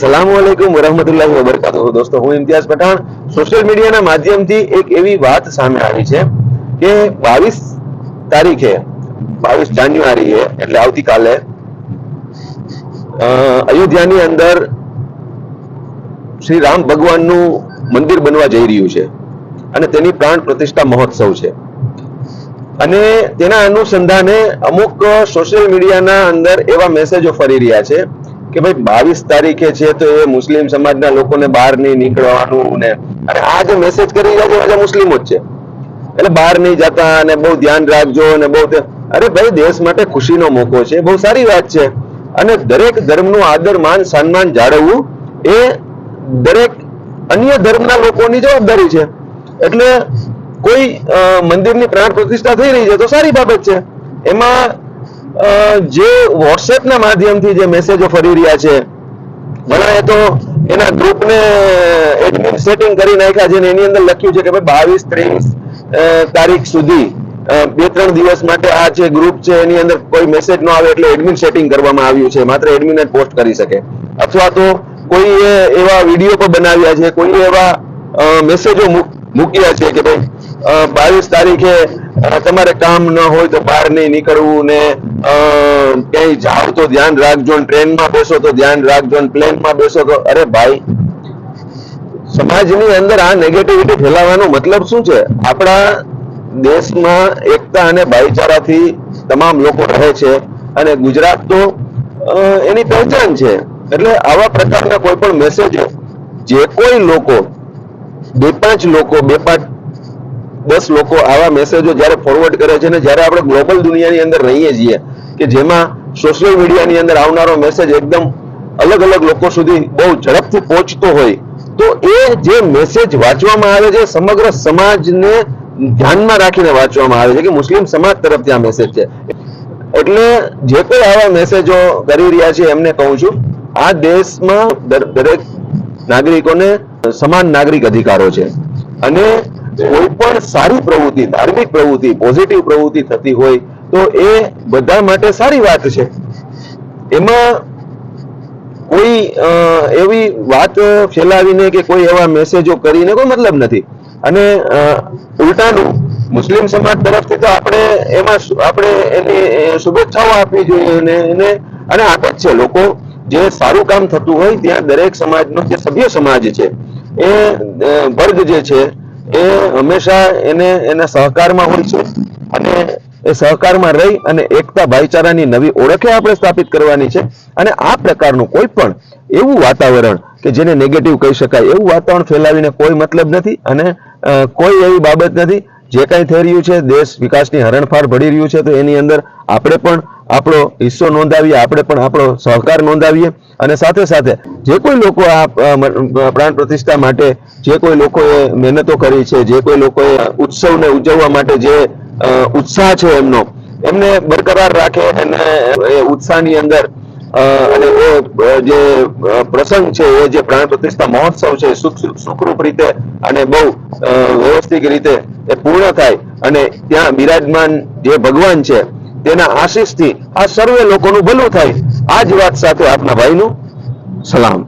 સલામ વાલેકુમ વરહમતુલ્લાહી વબરકાતુહુ દોસ્તો, હું ઇમ્તિયાઝ પઠાણ. સોશિયલ મીડિયાના માધ્યમથી એક એવી વાત સામે આવી છે કે બાવીસ તારીખે, બાવીસ જાન્યુઆરીએ એટલે આવતીકાલે અયોધ્યાની અંદર શ્રી રામ ભગવાનનું મંદિર બનવા જઈ રહ્યું છે અને તેની પ્રાણ પ્રતિષ્ઠા મહોત્સવ છે. અને તેના અનુસંધાને અમુક સોશિયલ મીડિયાના અંદર એવા મેસેજો ફરી રહ્યા છે કે ભાઈ બાવીસ તારીખે છે તો એ મુસ્લિમ સમાજના લોકોને બહાર નહીં નીકળવાનું ને અને આ જે મેસેજ કરી રહ્યા છે આજે મુસ્લિમો જ છે. એટલે બહાર નહીં જતા અને બહુ ધ્યાન રાખજો અને બહુ અરે ભાઈ દેશ માટે ખુશીનો મોકો છે, બહુ સારી વાત છે. અને દરેક ધર્મનું આદર, માન, સન્માન જાળવવું એ દરેક અન્ય ધર્મના લોકોની જવાબદારી છે. એટલે કોઈ મંદિરની પ્રાણ પ્રતિષ્ઠા થઈ રહી છે તો સારી બાબત છે. એમાં જે વોટ્સએપના માધ્યમથી જે મેસેજો ફરી રહ્યા છે ઘણાએ તો એના ગ્રુપને એડમિન સેટિંગ કરી નાખ્યા છે એની અંદર લખ્યું છે કે ભાઈ બાવીસ ત્રેવીસ તારીખ સુધી બે ત્રણ દિવસ માટે આ જે ગ્રુપ છે એની અંદર કોઈ મેસેજ ન આવે એટલે એડમિન સેટિંગ કરવામાં આવ્યું છે, માત્ર એડમિન જ પોસ્ટ કરી શકે. અથવા તો કોઈએ એવા વીડિયો પણ બનાવ્યા છે, કોઈએ એવા મેસેજો મૂક્યા છે કે ભાઈ બાવીસ તારીખે તમારે કામ ન હોય તો બહાર નહીં નીકળવું ને ક્યાંય જાવ તો ધ્યાન રાખજો ટ્રેનમાં બેસો તો ધ્યાન રાખજો પ્લેનમાં બેસો તો, અરે ભાઈ, સમાજની અંદર આ નેગેટિવિટી ફેલાવવાનો મતલબ શું છે? આપણા દેશમાં એકતા અને ભાઈચારાથી તમામ લોકો રહે છે અને ગુજરાત તો એની પહેચાન છે. એટલે આવા પ્રકારના કોઈ પણ મેસેજો જે કોઈ લોકો, બે પાંચ લોકો, બે પાંચ દસ લોકો આવા મેસેજો જ્યારે ફોરવર્ડ કરે છે ને જ્યારે આપણે ગ્લોબલ દુનિયાની અંદર રહીએ છીએ કે જેમાં સોશિયલ મીડિયાની અંદર આવનારો મેસેજ એકદમ અલગ અલગ લોકો સુધી બહુ ઝડપથી પહોંચતો હોય, તો એ જે મેસેજ વાંચવામાં આવે છે સમગ્ર સમાજને ધ્યાનમાં રાખીને વાંચવામાં આવે છે કે મુસ્લિમ સમાજ તરફથી આ મેસેજ છે. એટલે જે કોઈ આવા મેસેજો કરી રહ્યા છે એમને કહું છું, આ દેશમાં દર- દરેક નાગરિકોને સમાન નાગરિક અધિકારો છે. અને કોઈ પણ સારી પ્રવૃત્તિ, ધાર્મિક પ્રવૃત્તિ પોઝિટિવ પ્રવૃત્તિ થતી હોય તો એ બધા માટે સારી વાત છે. એમાં કોઈ એવી વાત ફેલાવીને કે કોઈ એવા મેસેજો કરીને કોઈ મતલબ નથી. અને ઉલટાનું મુસ્લિમ સમાજ તરફથી તો આપણે એમાં આપણે એની શુભેચ્છાઓ આપવી જોઈએ અને એને, અને આપે જ છે. લોકો જે સારું કામ થતું હોય ત્યાં દરેક સમાજનો જે સભ્ય સમાજ છે, એ વર્ગ જે છે, એ હંમેશા એને, એના સહકારમાં હોય છે. અને એ સહકારમાં રહી અને એકતા ભાઈચારાની નવી ઓળખે આપણે સ્થાપિત કરવાની છે. અને આ પ્રકારનું કોઈ પણ એવું વાતાવરણ કે જેને નેગેટિવ કહી શકાય, એવું વાતાવરણ ફેલાવીને કોઈ મતલબ નથી અને કોઈ એવી બાબત નથી. જે કાંઈ થઈ રહ્યું છે, દેશ વિકાસની હરણફાળ ભળી રહ્યું છે, તો એની અંદર આપણે પણ આપણો હિસ્સો નોંધાવીએ, આપણે પણ આપણો સહકાર નોંધાવીએ. અને સાથે સાથે જે કોઈ લોકો આ પ્રાણ પ્રતિષ્ઠા માટે જે કોઈ લોકોએ મહેનતો કરી છે, જે કોઈ લોકોએ ઉત્સવને ઉજવવા માટે જે ઉત્સાહ છે એમનો. એમને બરકરાર રાખે અને એ ઉત્સાહની અંદર અને એ જે પ્રસંગ છે, એ જે પ્રાણ પ્રતિષ્ઠા મહોત્સવ છે સુખરૂપ રીતે અને બહુ વ્યવસ્થિત રીતે એ પૂર્ણ થાય. અને ત્યાં બિરાજમાન જે ભગવાન છે, તેના આશીષથી આ સર્વે લોકોનું ભલું થાય. આ જ વાત સાથે આપના ભાઈનું સલામ.